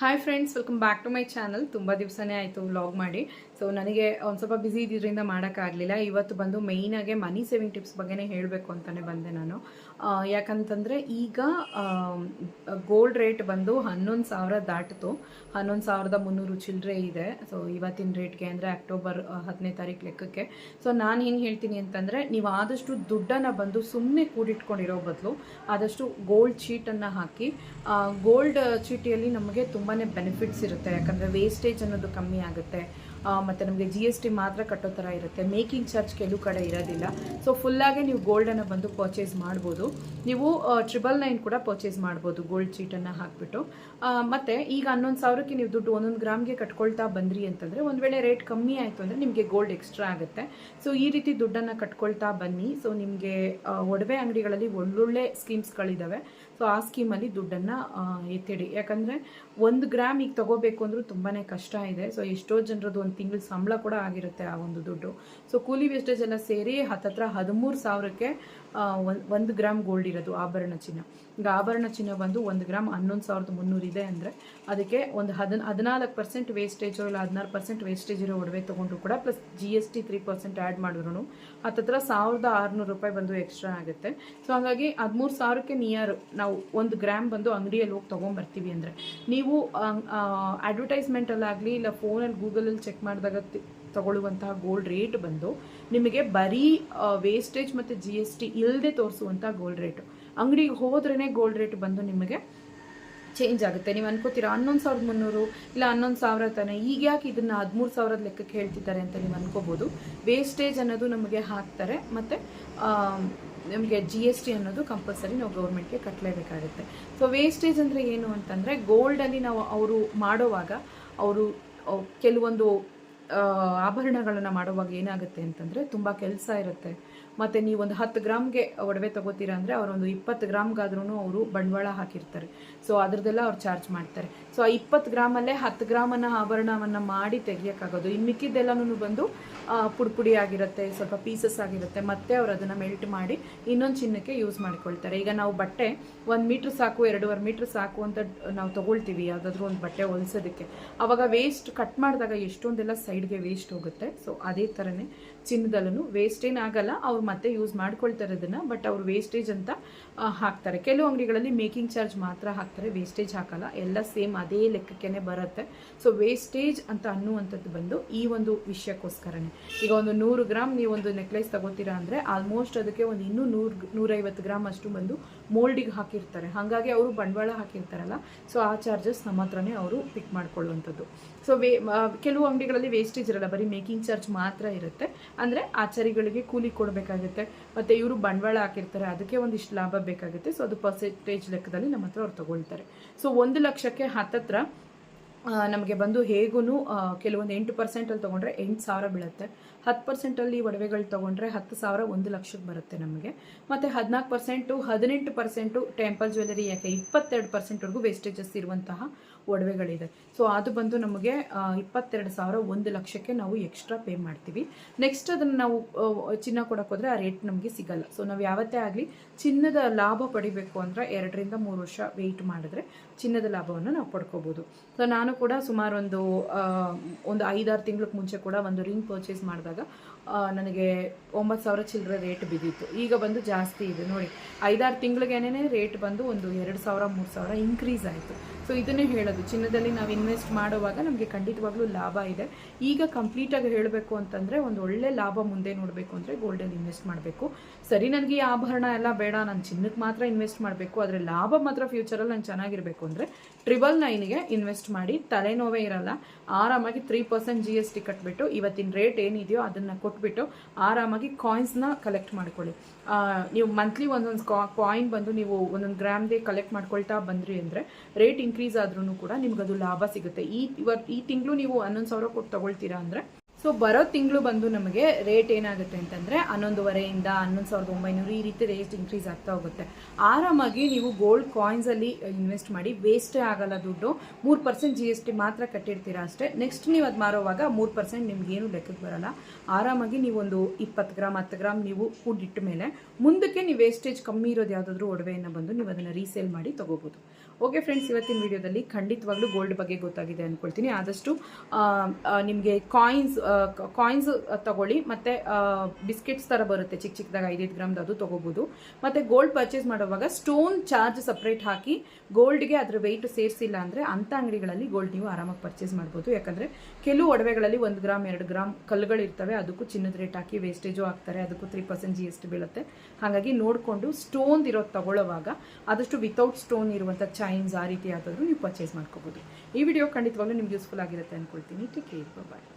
Hi friends welcome back to my channel ತುಂಬ ದಿವಸನೇ ಆಯಿತು ವ್ಲಾಗ್ ಮಾಡಿ. ಸೊ ನನಗೆ ಒಂದು ಸ್ವಲ್ಪ ಬ್ಯುಸಿ ಇದ್ದಿದ್ದರಿಂದ ಮಾಡೋಕ್ಕಾಗಲಿಲ್ಲ. ಇವತ್ತು ಬಂದು ಮೇಯ್ನಾಗೆ ಮನಿ ಸೇವಿಂಗ್ ಟಿಪ್ಸ್ ಬಗ್ಗೆನೇ ಹೇಳಬೇಕು ಅಂತಲೇ ಬಂದೆ ನಾನು. ಯಾಕಂತಂದರೆ ಈಗ ಗೋಲ್ಡ್ ರೇಟ್ ಬಂದು ಹನ್ನೊಂದು ಸಾವಿರ ದಾಟಿತು. ಹನ್ನೊಂದು ಸಾವಿರದ ಮುನ್ನೂರು ಚಿಲ್ಲರೆ ಇದೆ. ಸೊ ಇವತ್ತಿನ ರೇಟ್ಗೆ ಅಂದರೆ ಅಕ್ಟೋಬರ್ ಹತ್ತನೇ ತಾರೀಕು ಲೆಕ್ಕಕ್ಕೆ. ಸೊ ನಾನು ಏನು ಹೇಳ್ತೀನಿ ಅಂತಂದರೆ ನೀವು ಆದಷ್ಟು ದುಡ್ಡನ್ನು ಬಂದು ಸುಮ್ಮನೆ ಕೂಡಿಟ್ಕೊಂಡಿರೋ ಬದಲು ಆದಷ್ಟು ಗೋಲ್ಡ್ ಚೀಟನ್ನು ಹಾಕಿ ಗೋಲ್ಡ್ ಚೀಟಿಯಲ್ಲಿ ನಮಗೆ ತುಂಬಾ ಬೆನಿಫಿಟ್ಸ್ ಇರುತ್ತೆ. ಯಾಕಂದರೆ ವೇಸ್ಟೇಜ್ ಅನ್ನೋದು ಕಮ್ಮಿ ಆಗುತ್ತೆ. ಮತ್ತೆ ನಮಗೆ ಜಿ ಎಸ್ ಟಿ ಮಾತ್ರ ಕಟ್ಟೋ ಥರ ಇರುತ್ತೆ. ಮೇಕಿಂಗ್ ಚಾರ್ಜ್ ಕೆಲವು ಕಡೆ ಇರೋದಿಲ್ಲ. ಸೊ ಫುಲ್ಲಾಗೆ ನೀವು ಗೋಲ್ಡನ್ನು ಬಂದು ಪರ್ಚೇಸ್ ಮಾಡ್ಬೋದು. ನೀವು ಟ್ರಿಬಲ್ ನೈನ್ ಕೂಡ ಪರ್ಚೇಸ್ ಮಾಡ್ಬೋದು ಗೋಲ್ಡ್ ಚೀಟನ್ನು ಹಾಕ್ಬಿಟ್ಟು. ಮತ್ತು ಈಗ ಹನ್ನೊಂದು ಸಾವಿರಕ್ಕೆ ನೀವು ದುಡ್ಡು ಒಂದೊಂದು ಗ್ರಾಮ್ಗೆ ಕಟ್ಕೊಳ್ತಾ ಬಂದ್ರಿ ಅಂತಂದರೆ ಒಂದು ವೇಳೆ ರೇಟ್ ಕಮ್ಮಿ ಆಯಿತು ಅಂದರೆ ನಿಮಗೆ ಗೋಲ್ಡ್ ಎಕ್ಸ್ಟ್ರಾ ಆಗುತ್ತೆ. ಸೊ ಈ ರೀತಿ ದುಡ್ಡನ್ನು ಕಟ್ಕೊಳ್ತಾ ಬನ್ನಿ. ಸೊ ನಿಮಗೆ ಒಡವೆ ಅಂಗಡಿಗಳಲ್ಲಿ ಒಳ್ಳೊಳ್ಳೆ ಸ್ಕೀಮ್ಸ್ಗಳಿದ್ದಾವೆ ಸೊ ಆ ಸ್ಕೀಮಲ್ಲಿ ದುಡ್ಡನ್ನು ಎತ್ತಿಡಿ. ಯಾಕಂದರೆ ಒಂದು ಗ್ರಾಮ್ ಈಗ ತಗೋಬೇಕು ಅಂದರೂ ತುಂಬಾ ಕಷ್ಟ ಇದೆ. ಸೊ ಎಷ್ಟೋ ಜನರದ್ದು ಒಂದು ತಿಂಗಳ ಸಂಬಳ ಕೂಡ ಆಗಿರುತ್ತೆ ಆ ಒಂದು ದುಡ್ಡು. ಸೊ ಕೂಲಿ ವೇಸ್ಟೇಜ್ ಎಲ್ಲ ಸೇರಿ ಹತ್ತತ್ರ ಹದಿಮೂರು ಸಾವಿರಕ್ಕೆ ಒಂದು ಗ್ರಾಮ್ ಗೋಲ್ಡ್ ಇರೋದು ಆಭರಣ ಚಿನ್ನ. ಈಗ ಆಭರಣ ಚಿನ್ನ ಬಂದು ಒಂದು ಗ್ರಾಮ್ ಹನ್ನೊಂದು ಸಾವಿರದ ಮುನ್ನೂರು ಇದೆ ಅಂದರೆ ಅದಕ್ಕೆ ಒಂದು ಹದಿನ ಹದಿನಾಲ್ಕು ಪರ್ಸೆಂಟ್ ವೇಸ್ಟೇಜು ಇಲ್ಲ ಹದಿನಾರು ಪರ್ಸೆಂಟ್ ವೇಸ್ಟೇಜ್ ಇರೋ ಒಡವೆ ತೊಗೊಂಡ್ರು ಕೂಡ plus G S T three percent add ಮಾಡಿದ್ರು ಹತ್ತತ್ರ ಸಾವಿರದ ಆರುನೂರು ರೂಪಾಯಿ ಬಂದು ಎಕ್ಸ್ಟ್ರಾ ಆಗುತ್ತೆ. ಸೊ ಹಾಗಾಗಿ ಹದಿಮೂರು ಸಾವಿರಕ್ಕೆ ನಿಯರ್ ನಾವು ಒಂದು ಗ್ರಾಮ್ ಬಂದು ಅಂಗಡಿಯಲ್ಲಿ ಹೋಗಿ ತೊಗೊಂಬರ್ತೀವಿ ಅಂದರೆ ನೀವು ಅಡ್ವರ್ಟೈಸ್ಮೆಂಟಲ್ಲಾಗಲಿ ಇಲ್ಲ ಫೋನಲ್ಲಿ ಗೂಗಲಲ್ಲಿ ಚೆಕ್ ಮಾಡಿದಾಗ ತಗೊಳ್ಳುವಂತಹ ಗೋಲ್ಡ್ ರೇಟ್ ಬಂದು ನಿಮಗೆ ಬರೀ ವೇಸ್ಟೇಜ್ ಮತ್ತು ಜಿ ಎಸ್ ಟಿ ಇಲ್ಲದೆ ತೋರಿಸುವಂಥ ಗೋಲ್ಡ್ ರೇಟು ಅಂಗಡಿಗೆ ಹೋದ್ರೇ ಗೋಲ್ಡ್ ರೇಟ್ ಬಂದು ನಿಮಗೆ ಚೇಂಜ್ ಆಗುತ್ತೆ. ನೀವು ಅನ್ಕೋತೀರಾ, ಹನ್ನೊಂದು ಸಾವಿರದ ಮುನ್ನೂರು ಇಲ್ಲ ಹನ್ನೊಂದು ಸಾವಿರ ತಾನೆ, ಈಗ ಯಾಕೆ ಇದನ್ನು ಹದಿಮೂರು ಸಾವಿರದ ಲೆಕ್ಕಕ್ಕೆ ಹೇಳ್ತಿದ್ದಾರೆ ಅಂತ ನೀವು ಅನ್ಕೋಬೋದು. ವೇಸ್ಟೇಜ್ ಅನ್ನೋದು ನಮಗೆ ಹಾಕ್ತಾರೆ, ಮತ್ತು ನಮಗೆ ಜಿ ಎಸ್ ಟಿ ಅನ್ನೋದು ಕಂಪಲ್ಸರಿ ನಾವು ಗೌರ್ಮೆಂಟ್ಗೆ ಕಟ್ಟಲೇಬೇಕಾಗುತ್ತೆ ಸೊ ವೇಸ್ಟೇಜ್ ಅಂದರೆ ಏನು ಅಂತಂದರೆ ಗೋಲ್ಡಲ್ಲಿ ನಾವು ಅವರು ಮಾಡೋವಾಗ, ಅವರು ಕೆಲವೊಂದು ಆಭರಣಗಳನ್ನು ಮಾಡುವಾಗ ಏನಾಗುತ್ತೆ ಅಂತಂದರೆ ತುಂಬ ಕೆಲಸ ಇರುತ್ತೆ. ಮತ್ತು ನೀವೊಂದು ಹತ್ತು ಗ್ರಾಮ್ಗೆ ಒಡವೆ ತಗೋತೀರಾ ಅಂದರೆ ಅವರೊಂದು ಇಪ್ಪತ್ತು ಗ್ರಾಮ್ಗಾದ್ರೂ ಅವರು ಬಂಡವಾಳ ಹಾಕಿರ್ತಾರೆ. ಸೊ ಅದ್ರದ್ದೆಲ್ಲ ಅವ್ರು ಚಾರ್ಜ್ ಮಾಡ್ತಾರೆ. ಸೊ ಆ ಇಪ್ಪತ್ತು ಗ್ರಾಮಲ್ಲೇ ಹತ್ತು ಗ್ರಾಮನ್ನು ಆಭರಣವನ್ನು ಮಾಡಿ ತೆಗಿಯೋಕ್ಕಾಗೋದು. ಇನ್ನು ಮಿಕ್ಕಿದ್ದೆಲ್ಲನೂ ಬಂದು ಪುಡಿ ಆಗಿರುತ್ತೆ, ಸ್ವಲ್ಪ ಪೀಸಸ್ ಆಗಿರುತ್ತೆ, ಮತ್ತೆ ಅವ್ರು ಅದನ್ನು ಮೆಲ್ಟ್ ಮಾಡಿ ಇನ್ನೊಂದು ಚಿನ್ನಕ್ಕೆ ಯೂಸ್ ಮಾಡ್ಕೊಳ್ತಾರೆ. ಈಗ ನಾವು ಬಟ್ಟೆ ಒಂದು ಮೀಟ್ರ್ ಸಾಕು, ಎರಡೂವರೆ ಮೀಟ್ರ್ ಸಾಕು ಅಂತ ನಾವು ತಗೊಳ್ತೀವಿ. ಯಾವುದಾದ್ರೂ ಒಂದು ಬಟ್ಟೆ ಹೊಲಿಸೋದಕ್ಕೆ. ಅವಾಗ ವೇಸ್ಟ್ ಕಟ್ ಮಾಡಿದಾಗ ಎಷ್ಟೊಂದೆಲ್ಲ ಸೈಡ್ಗೆ ವೇಸ್ಟ್ ಹೋಗುತ್ತೆ. ಸೊ ಅದೇ ಥರನೇ ಚಿನ್ನದಲ್ಲೂ ವೇಸ್ಟ್ ಆಗಲ್ಲ. ಅವ್ರು ಮತ್ತೆ ಯೂಸ್ ಮಾಡ್ಕೊಳ್ತಾರೆ ಅದನ್ನು ಬಟ್ ಅವ್ರು ವೇಸ್ಟೇಜ್ ಅಂತ ಹಾಕ್ತಾರೆ. ಕೆಲವು ಅಂಗಡಿಗಳಲ್ಲಿ ಮೇಕಿಂಗ್ ಚಾರ್ಜ್ ಮಾತ್ರ ಹಾಕ್ತಾರೆ ವೇಸ್ಟೇಜ್ ಹಾಕಲ್ಲ. ಎಲ್ಲ ಸೇಮ್ ಅದೇ ಲೆಕ್ಕಕ್ಕೆ ಬರುತ್ತೆ. ಸೊ ವೇಸ್ಟೇಜ್ ಅಂತ ಅನ್ನುವಂಥದ್ದು ಬಂದು ಈ ಒಂದು ವಿಷಯಕ್ಕೋಸ್ಕರನೇ. ಈಗ ಒಂದು ನೂರು ಗ್ರಾಮ್ ನೀವು ಒಂದು ನೆಕ್ಲೆಸ್ ತಗೋತೀರಾ ಅಂದರೆ ಆಲ್ಮೋಸ್ಟ್ ಅದಕ್ಕೆ ಒಂದು ಇನ್ನೂ ನೂರು, ನೂರೈವತ್ತು ಗ್ರಾಮ್ ಅಷ್ಟು ಬಂದು ಮೋಲ್ಡಿಗೆ ಹಾಕಿರ್ತಾರೆ. ಹಾಗಾಗಿ ಅವರು ಬಂಡವಾಳ ಹಾಕಿರ್ತಾರಲ್ಲ ಸೊ ಆ ಚಾರ್ಜಸ್ ನಮ್ಮ ಹತ್ರನೇ ಅವರು ಪಿಕ್ ಮಾಡ್ಕೊಳ್ಳುವಂಥದ್ದು. ಸೊ ವೇ ಕೆಲವು ಅಂಗಡಿಗಳಲ್ಲಿ ವೇಸ್ಟೇಜ್ ಇರಲ್ಲ. ಬರೀ ಮೇಕಿಂಗ್ ಚಾರ್ಜ್ ಮಾತ್ರ ಇರುತ್ತೆ. ಅಂದರೆ ಆಚಾರಿಗಳಿಗೆ ಕೂಲಿ ಕೊಡಬೇಕಾಗುತ್ತೆ. ಮತ್ತು ಇವರು ಬಂಡವಾಳ ಹಾಕಿರ್ತಾರೆ, ಅದಕ್ಕೆ ಒಂದಿಷ್ಟು ಲಾಭ ಬೇಕಾಗುತ್ತೆ. ಸೊ ಅದು ಪರ್ಸೆಂಟೇಜ್ ಲೆಕ್ಕದಲ್ಲಿ ನಮ್ಮ ಹತ್ರ ಅವ್ರು ತೊಗೊಳ್ತಾರೆ. ಸೊ ಒಂದು ಲಕ್ಷಕ್ಕೆ ಹತ್ತತ್ರ ನಮಗೆ ಬಂದು ಹೇಗೂ ಕೆಲವೊಂದು ಎಂಟು ಪರ್ಸೆಂಟಲ್ಲಿ ತೊಗೊಂಡ್ರೆ ಎಂಟು ಸಾವಿರ ಬೀಳುತ್ತೆ. ಹತ್ತು ಪರ್ಸೆಂಟಲ್ಲಿ ಒಡವೆಗಳು ತೊಗೊಂಡ್ರೆ ಹತ್ತು ಸಾವಿರ ಒಂದು ಲಕ್ಷಕ್ಕೆ ಬರುತ್ತೆ ನಮಗೆ. ಮತ್ತು ಹದಿನಾಲ್ಕು ಪರ್ಸೆಂಟು, ಹದಿನೆಂಟು ಪರ್ಸೆಂಟು ಟೆಂಪಲ್ ಜ್ಯುವೆಲರಿ, ಯಾಕೆ ಇಪ್ಪತ್ತೆರಡು ಪರ್ಸೆಂಟ್ವರೆಗೂ ವೇಸ್ಟೇಜಸ್ ಇರುವಂತಹ ಒಡವೆಗಳಿದೆ. ಸೊ ಅದು ಬಂದು ನಮಗೆ ಇಪ್ಪತ್ತೆರಡು ಸಾವಿರ ಒಂದು ಲಕ್ಷಕ್ಕೆ ನಾವು ಎಕ್ಸ್ಟ್ರಾ ಪೇ ಮಾಡ್ತೀವಿ. ನೆಕ್ಸ್ಟ್ ಅದನ್ನು ನಾವು ಚಿನ್ನ ಕೊಡೋಕೆ ಹೋದರೆ ಆ ರೇಟ್ ನಮಗೆ ಸಿಗಲ್ಲ. ಸೊ ನಾವು ಯಾವತ್ತೇ ಆಗಲಿ ಚಿನ್ನದ ಲಾಭ ಪಡಿಬೇಕು ಅಂದರೆ ಎರಡರಿಂದ ಮೂರು ವರ್ಷ ವೆಯ್ಟ್ ಮಾಡಿದ್ರೆ ಚಿನ್ನದ ಲಾಭವನ್ನು ನಾವು ಪಡ್ಕೋಬೋದು. ಸೊ ನಾನು ಕೂಡ ಸುಮಾರು ಒಂದು ಒಂದು ಐದಾರು ತಿಂಗಳಿಗೆ ಮುಂಚೆ ಕೂಡ ಒಂದು ರಿಂಗ್ ಪರ್ಚೇಸ್ ಮಾಡಿದಾಗ ನನಗೆ ಒಂಬತ್ತು ಸಾವಿರ ಚಿಲ್ಲರೆ ರೇಟ್ ಬಿದ್ದಿತ್ತು. ಈಗ ಬಂದು ಜಾಸ್ತಿ ಇದೆ. ನೋಡಿ, ಐದಾರು ತಿಂಗಳಿಗೇನೆ ರೇಟ್ ಬಂದು ಒಂದು ಎರಡು ಸಾವಿರ, ಮೂರು ಸಾವಿರ ಇನ್ಕ್ರೀಸ್ ಆಯಿತು. ಸೊ ಇದನ್ನೇ ಹೇಳೋದು. ಚಿನ್ನದಲ್ಲಿ ನಾವು ಇನ್ವೆಸ್ಟ್ ಮಾಡುವಾಗ ನಮಗೆ ಖಂಡಿತವಾಗ್ಲೂ ಲಾಭ ಇದೆ. ಈಗ ಕಂಪ್ಲೀಟಾಗಿ ಹೇಳಬೇಕು ಅಂತಂದರೆ ಒಂದು ಒಳ್ಳೆ ಲಾಭ ಮುಂದೆ ನೋಡಬೇಕು ಅಂದರೆ ಗೋಲ್ಡಲ್ಲಿ ಇನ್ವೆಸ್ಟ್ ಮಾಡಬೇಕು. ಸರಿ, ನನಗೆ ಈ ಆಭರಣ ಎಲ್ಲ ಬೇಡ. ನಾನು ಚಿನ್ನಕ್ಕೆ ಮಾತ್ರ ಇನ್ವೆಸ್ಟ್ ಮಾಡಬೇಕು. ಆದರೆ ಲಾಭ ಮಾತ್ರ ಫ್ಯೂಚರಲ್ಲಿ ನಾನು ಚೆನ್ನಾಗಿರಬೇಕು ಅಂದರೆ ಟ್ರಿಬಲ್ ನೈನ್ಗೆ ಇನ್ವೆಸ್ಟ್ ಮಾಡಿ ತಲೆನೋವೇ ಇರಲ್ಲ. ಆರಾಮಾಗಿ three percent G S T ಕಟ್ಬಿಟ್ಟು ಇವತ್ತಿನ ರೇಟ್ ಏನಿದೆಯೋ ಅದನ್ನು ಕೊಟ್ಬಿಟ್ಟು ಆರಾಮಾಗಿ ಕಾಯಿನ್ಸ್ನ ಕಲೆಕ್ಟ್ ಮಾಡ್ಕೊಳ್ಳಿ. ನೀವು ಮಂತ್ಲಿ ಒಂದೊಂದು ಕಾಯಿನ್ ಬಂದು ನೀವು ಒಂದೊಂದು ಗ್ರಾಮ್ದೆ ಕಲೆಕ್ಟ್ ಮಾಡ್ಕೊಳ್ತಾ ಬಂದ್ರಿ ಅಂದರೆ ರೇಟ್ ಇನ್ಕ್ರೀಸ್ ಆದ್ರೂ ಕೂಡ ನಿಮ್ಗೆ ಅದು ಲಾಭ ಸಿಗುತ್ತೆ. ಈ ಇವತ್ತು ಈ ತಿಂಗಳು ನೀವು ಹನ್ನೊಂದು ಸಾವಿರ ಕೊಟ್ಟು ತಗೊಳ್ತೀರಾ ಅಂದರೆ ಸೊ ಬರೋ ತಿಂಗಳು ಬಂದು ನಮಗೆ ರೇಟ್ ಏನಾಗುತ್ತೆ ಅಂತಂದರೆ ಹನ್ನೊಂದುವರೆಯಿಂದ ಹನ್ನೊಂದು ಸಾವಿರದ ಒಂಬೈನೂರು ಈ ರೀತಿ ರೇಟ್ ಇನ್ಕ್ರೀಸ್ ಆಗ್ತಾ ಹೋಗುತ್ತೆ. ಆರಾಮಾಗಿ ನೀವು ಗೋಲ್ಡ್ ಕಾಯಿನ್ಸಲ್ಲಿ ಇನ್ವೆಸ್ಟ್ ಮಾಡಿ ವೇಸ್ಟೇ ಆಗಲ್ಲ ದುಡ್ಡು, ಮೂರು ಪರ್ಸೆಂಟ್ ಜಿ ಎಸ್ ಟಿ ಮಾತ್ರ ಕಟ್ಟಿರ್ತೀರಾ ಅಷ್ಟೇ. ನೆಕ್ಸ್ಟ್ ನೀವು ಅದು ಮಾರೋವಾಗ ಮೂರು ಪರ್ಸೆಂಟ್ ನಿಮ್ಗೇನು ಲೆಕ್ಕಕ್ಕೆ ಬರಲ್ಲ. ಆರಾಮಾಗಿ ನೀವೊಂದು ಇಪ್ಪತ್ತು ಗ್ರಾಮ್ ಹತ್ತು ಗ್ರಾಮ್ ನೀವು ಕೂಡಿಟ್ಟ ಮೇಲೆ, ಮುಂದಕ್ಕೆ ನೀವು ವೇಸ್ಟೇಜ್ ಕಮ್ಮಿ ಇರೋದು ಯಾವುದಾದ್ರೂ ಒಡವೆಯನ್ನು ಬಂದು ನೀವು ಅದನ್ನು ರೀಸೇಲ್ ಮಾಡಿ ತೊಗೋಬೋದು. ಓಕೆ ಫ್ರೆಂಡ್ಸ್ ಇವತ್ತಿನ ವಿಡಿಯೋದಲ್ಲಿ ಖಂಡಿತವಾಗ್ಲೂ ಗೋಲ್ಡ್ ಬಗ್ಗೆ ಗೊತ್ತಾಗಿದೆ ಅಂದ್ಕೊಳ್ತೀನಿ ಆದಷ್ಟು ನಿಮಗೆ ಕಾಯಿನ್ಸ್ ಕಾಯಿನ್ಸ್ ತಗೊಳ್ಳಿ. ಮತ್ತು ಬಿಸ್ಕೆಟ್ಸ್ ಥರ ಬರುತ್ತೆ. ಚಿಕ್ಕ ಚಿಕ್ಕದಾಗ ಐದೈದು ಗ್ರಾಮ್ದು ಅದು ತೊಗೋಬೋದು. ಮತ್ತು ಗೋಲ್ಡ್ ಪರ್ಚೇಸ್ ಮಾಡುವಾಗ ಸ್ಟೋನ್ ಚಾರ್ಜ್ ಸಪ್ರೇಟ್ ಹಾಕಿ ಗೋಲ್ಡ್ಗೆ ಅದರ ವೆಯ್ಟ್ ಸೇರಿಸಿಲ್ಲ ಅಂದರೆ ಅಂಥ ಅಂಗಡಿಗಳಲ್ಲಿ ಗೋಲ್ಡ್ ನೀವು ಆರಾಮಾಗಿ ಪರ್ಚೇಸ್ ಮಾಡ್ಬೋದು. ಯಾಕಂದರೆ ಕೆಲವು ಒಡವೆಗಳಲ್ಲಿ ಒಂದು ಗ್ರಾಮ್, ಎರಡು ಗ್ರಾಮ್ ಕಲ್ಲುಗಳಿರ್ತವೆ ಅದಕ್ಕೂ ಚಿನ್ನದ ರೇಟ್ ಹಾಕಿ ವೇಸ್ಟೇಜು ಹಾಕ್ತಾರೆ. ಅದಕ್ಕೂ ತ್ರೀ ಪರ್ಸೆಂಟ್ ಜಿ ಬೀಳುತ್ತೆ. ಹಾಗಾಗಿ ನೋಡಿಕೊಂಡು ಸ್ಟೋನ್ ಇರೋದು ತಗೊಳ್ಳುವಾಗ ಆದಷ್ಟು ವಿತೌಟ್ ಸ್ಟೋನ್ ಇರುವಂಥ ಚೈನ್ಸ್ ಆ ರೀತಿ ಯಾವುದಾದ್ರೂ ನೀವು ಪರ್ಚೇಸ್ ಮಾಡ್ಕೋಬೋದು. ಈ ವಿಡಿಯೋ ಖಂಡಿತವಾಗ್ಲೂ ನಿಮ್ಗೆ ಯೂಸ್ಫುಲ್ ಆಗಿರುತ್ತೆ ಅಂದ್ಕೊಳ್ತೀನಿ ಟೇಕ್ ಕೇರ್ ಬಾಯ್